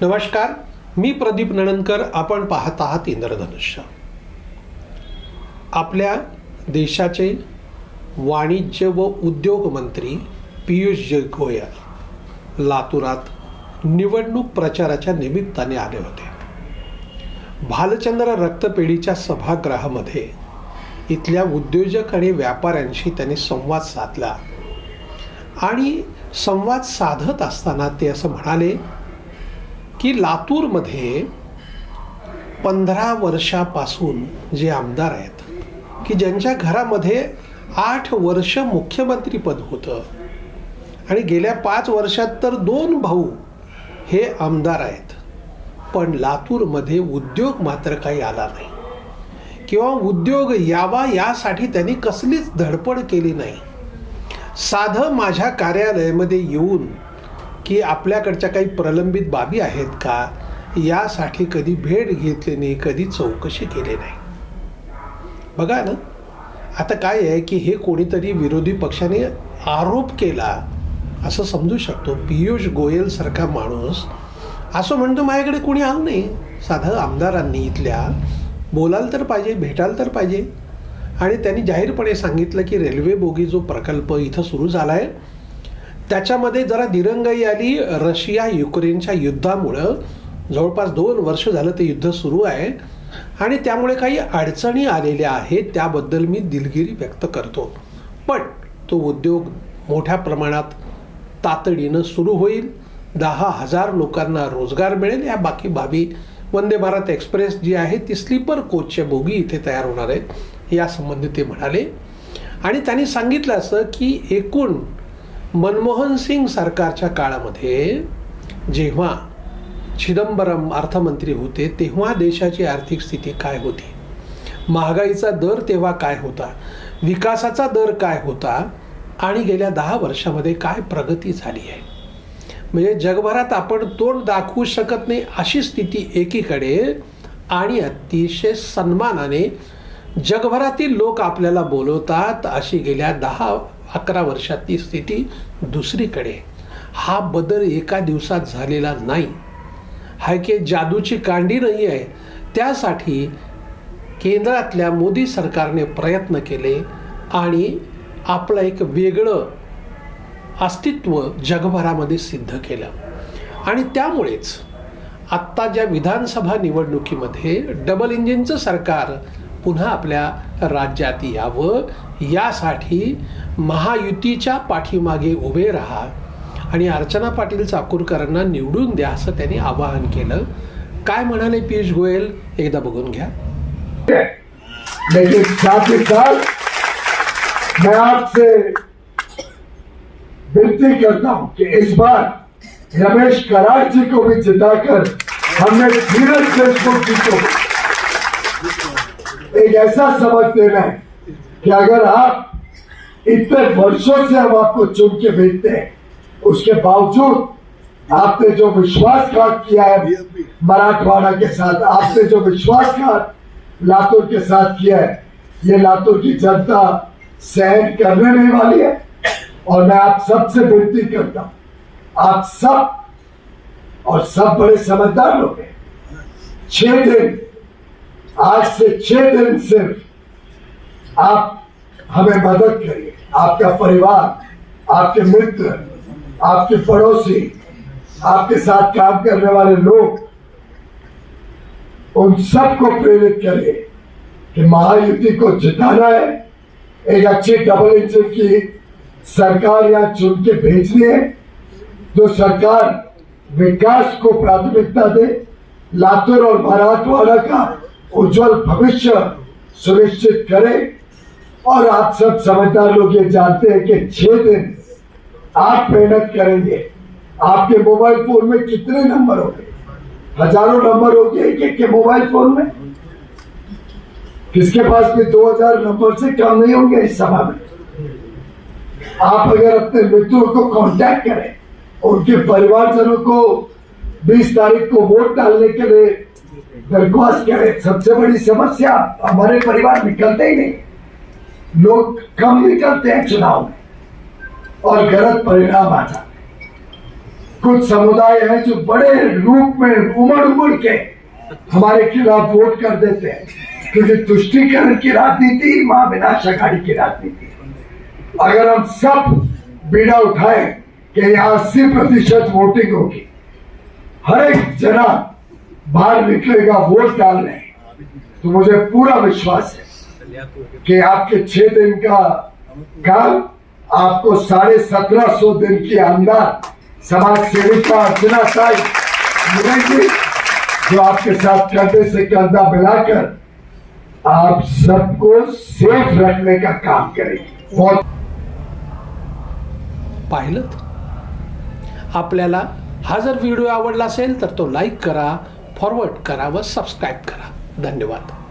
नमस्कार मी प्रदीप नणनकर आपण पाहत आहात इंद्रधनुष्य. आपल्या देशाचे वाणिज्य व उद्योग मंत्री पियुष ज गोयल लातूरात निवडणूक प्रचाराच्या निमित्ताने आले होते. भालचंद्र रक्तपेढीच्या सभागृहामध्ये इथल्या उद्योजक आणि व्यापाऱ्यांशी त्यांनी संवाद साधला आणि संवाद साधत असताना ते असं म्हणाले की लातूरमध्ये पंधरा वर्षापासून जे आमदार आहेत की ज्यांच्या घरामध्ये आठ वर्ष मुख्यमंत्रीपद होतं आणि गेल्या पाच वर्षात तर दोन भाऊ हे आमदार आहेत पण लातूरमध्ये उद्योग मात्र काही आला नाही. किंवा उद्योग यावा यासाठी त्यांनी कसलीच धडपड केली नाही. साधं माझ्या कार्यालयामध्ये येऊन की आपल्याकडच्या काही प्रलंबित बाबी आहेत का? यासाठी कधी भेट घेतली नाही कधी चौकशी केली नाही. बघा ना. आता काय आहे की हे कोणीतरी विरोधी पक्षाने आरोप केला असं समजू शकतो. पियुष गोयलसारखा माणूस असं म्हणतो माझ्याकडे कोणी आलं नाही. साधं आमदारांनी इथल्या बोलाल तर पाहिजे भेटाल तर पाहिजे. आणि त्यांनी जाहीरपणे सांगितलं की रेल्वे बोगी जो प्रकल्प इथं सुरू झाला आहे त्याच्यामध्ये जरा दिरंगाई आली रशिया युक्रेनच्या युद्धामुळं. जवळपास दोन वर्ष झालं ते युद्ध सुरू आहे. आणि त्यामुळे काही अडचणी आलेल्या आहेत त्याबद्दल मी दिलगिरी व्यक्त करतो. पण तो उद्योग मोठ्या प्रमाणात तातडीनं सुरू होईल. दहा हजार लोकांना रोजगार मिळेल. या बाकी बाबी वंदे भारत एक्सप्रेस जी आहे ती स्लीपर कोचच्या बोगी इथे तयार होणार आहेत यासंबंधी ते म्हणाले. आणि त्यांनी सांगितलं असं की एकूण मनमोहन सिंग सरकारच्या काळामध्ये जेव्हा चिदंबरम अर्थमंत्री होते तेव्हा देशाची आर्थिक स्थिती काय होती? महागाईचा दर तेव्हा काय होता? विकासाचा दर काय होता? आणि गेल्या दहा वर्षामध्ये काय प्रगती झाली आहे? म्हणजे जगभरात आपण तोंड दाखवू शकत नाही अशी स्थिती एकीकडे आणि अतिशय सन्मानाने जगभरातील लोक आपल्याला बोलवतात अशी गेल्या दहा अकरा वर्षात ती स्थिती दुसरीकडे. हा बदल एका दिवसात झालेला नाही. हाय की जादूची कांडी नाही आहे. त्यासाठी केंद्रातल्या मोदी सरकारने प्रयत्न केले आणि आपलं एक वेगळं अस्तित्व जगभरामध्ये सिद्ध केलं. आणि त्यामुळेच आत्ता ज्या विधानसभा निवडणुकीमध्ये डबल इंजिनचं सरकार पुन्हा आपल्या राज्यात यावं. यासाठी महायुतीच्या पाठीमागे उभे राहा आणि अर्चना पाटील चाकूरकरांना निवडून द्या असं त्यांनी आवाहन केलं. काय म्हणाले पियुष गोयल? एकदा बघून घ्या. लेकिन साथ ही साथ मैं आपसे विनती करता हूं कि इस बार रमेश करार जी को भी जिताकर हमने धीरज देशमुख जी को एक ऐसा सबक देना है कि अगर आप इतने वर्षों से हम आपको चुन के भेजते हैं, उसके बावजूद आपने जो विश्वासघात किया है मराठवाड़ा के साथ, आपने जो विश्वासघात लातूर के साथ किया है, ये लातूर की जनता सहन करने नहीं वाली है। और मैं आप सबसे विनती करता हूँ, आप सब और सब बड़े समझदार लोग हैं। छह दिन आज से छह दिन सिर्फ़ आप हमें मदद करिए। आपका परिवार, आपके मित्र, आपके पड़ोसी, आपके साथ काम करने वाले लोग, उन सबको प्रेरित करिए कि महायुति को जिताना है। एक अच्छी डबल इंजन की सरकार यहाँ चुन के भेजनी है, जो सरकार विकास को प्राथमिकता दे। लातूर और मराठवाड़ा का उज्जवल भविष्य सुनिश्चित करे। और आप सब समझदार लोग ये जानते हैं कि छह दिन आप मेहनत करेंगे। आपके मोबाइल फ़ोन में कितने नंबर होंगे? हज़ारों नंबर होंगे एक एक के मोबाइल फ़ोन में? किसके पास भी 2000 नंबर से कम नहीं होंगे इस सभा में? आप अगर अपने मित्रों को कांटेक्ट करें, उनके परिवारजनों को 20 तारीख को वोट डालने के लिए दरख्वास्त करें सबसे बड़ी समस्या हमारे परिवार निकलते ही नहीं। लोग कम निकलते हैं चुनाव में और गलत परिणाम आ जाते हैं। कुछ समुदाय है जो बड़े रूप में उमड़ उमड़ के हमारे खिलाफ वोट कर देते हैं, क्योंकि तुष्टिकरण की राजनीति, माँ विनाश अघाड़ी की राजनीति। अगर हम सब बीड़ा उठाए कि यहाँ अस्सी प्रतिशत वोटिंग होगी, हर एक जना बाहर निकलेगा वोट डालने तो मुझे पूरा विश्वास है कि आपके छह दिन का काम आपको साढ़े सत्रह सौ दिन के अंदर समाज सेविका अर्चना साई मिलेंगी जो आपके साथ कंधे से कंधा मिलाकर आप सबको सेफ रखने का काम करेंगे। बहुत पाहिलं? आपल्याला हा जर व्हिडिओ आवडला असेल तर तो लाईक करा फॉरवर्ड करा व सबस्क्राईब करा. धन्यवाद.